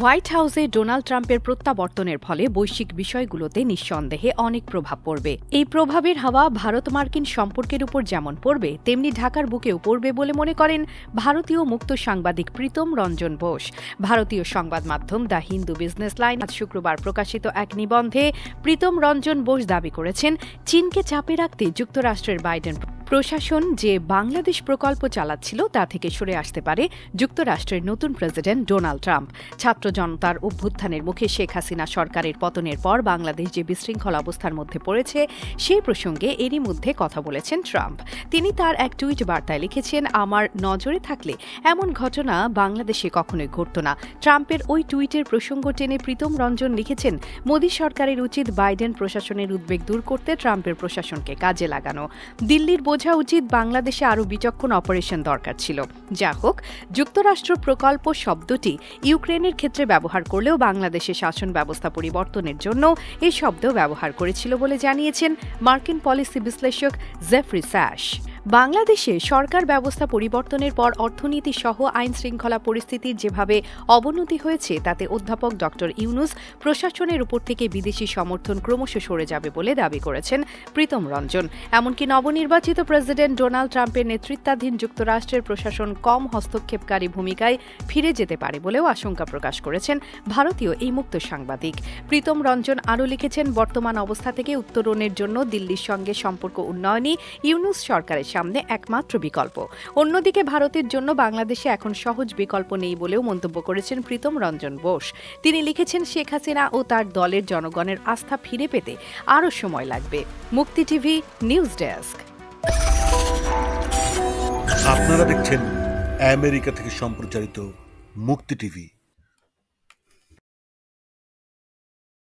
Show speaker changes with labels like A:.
A: White হাউসে Donald ট্রাম্পের প্রত্যাবর্তনের ফলে বৈশ্বিক বিষয়গুলোতে নিঃসন্দেহে অনেক প্রভাব পড়বে। এই প্রভাবের হাওয়া ভারত মার্কিন সম্পর্কের উপর যেমন পড়বে, তেমনি ঢাকার বুকেও পড়বে বলে মনে করেন ভারতীয় মুক্ত সাংবাদিক প্রীতম রঞ্জন বোস। ভারতীয় সংবাদ মাধ্যম দ্য হিন্দু বিজনেস লাইন আজ শুক্রবার প্রকাশিত এক নিবন্ধে প্রীতম রঞ্জন বোস দাবি করেছেন, চীনকে চাপে রাখতে যুক্তরাষ্ট্রের বাইডেন প্রশাসন যে বাংলাদেশ প্রকল্প চালাচ্ছিল তা থেকে সরে আসতে পারে যুক্তরাষ্ট্রের নতুন প্রেসিডেন্ট ডোনাল্ড ট্রাম্প। ছাত্র জনতার অভ্যুত্থানের মুখে শেখ হাসিনা সরকারের পতনের পর বাংলাদেশ যে বিশৃঙ্খল অবস্থার মধ্যে পড়েছে সেই প্রসঙ্গে এরই মধ্যে কথা বলেছেন ট্রাম্প। তিনি তার এক টুইট বার্তায় লিখেছেন, আমার নজরে থাকলে এমন ঘটনা বাংলাদেশে কখনোই ঘটত না। ট্রাম্পের ওই টুইটের প্রসঙ্গ টেনে প্রীতম রঞ্জন লিখেছেন, মোদী সরকারের উচিত বাইডেন প্রশাসনের উদ্বেগ দূর করতে ট্রাম্পের প্রশাসনকে কাজে লাগানো। দিল্লির উচিত বাংলাদেশে আরও বিচক্ষণ অপারেশন দরকার ছিল। যা হোক, যুক্তরাষ্ট্র প্রকল্প শব্দটি ইউক্রেনের ক্ষেত্রে ব্যবহার করলেও বাংলাদেশে শাসন ব্যবস্থা পরিবর্তনের জন্য এই শব্দ ব্যবহার করেছিল বলে জানিয়েছেন মার্কিন পলিসি বিশ্লেষক জেফরি স্যাশ। বাংলাদেশে সরকার ব্যবস্থা পরিবর্তনের পর অর্থনীতি সহ আইন শৃঙ্খলা পরিস্থিতির যেভাবে অবনতি হয়েছে, তাতে অধ্যাপক ড. ইউনুস প্রশাসনের উপর থেকে বিদেশি সমর্থন ক্রমশ সরে যাবে বলে দাবি করেছেন প্রীতম রঞ্জন। এমনকি নবনির্বাচিত প্রেসিডেন্ট ডোনাল্ড ট্রাম্পের নেতৃত্বাধীন যুক্তরাষ্ট্রের প্রশাসন কম হস্তক্ষেপকারী ভূমিকায় ফিরে যেতে পারে বলেও আশঙ্কা প্রকাশ করেছেন ভারতীয় এই মুক্ত সাংবাদিক। প্রীতম রঞ্জন আরও লিখেছেন, বর্তমান অবস্থা থেকে উত্তরণের জন্য দিল্লির সঙ্গে সম্পর্ক উন্নয়নই ইউনুস সরকারের সামনে একমাত্র বিকল্প। অন্যদিকে ভারতের জন্য বাংলাদেশে এখন সহজ বিকল্প নেই বলেও মন্তব্য করেছেন প্রীতম রঞ্জন বোস। তিনি লিখেছেন, শেখ হাসিনা ও তার দলের জনগণের আস্থা ফিরে পেতে আরও সময় লাগবে। মুক্তি টিভি, নিউজ ডেস্ক।
B: আপনারা দেখছেন আমেরিকা থেকে সম্প্রচারিত মুক্তি টিভি।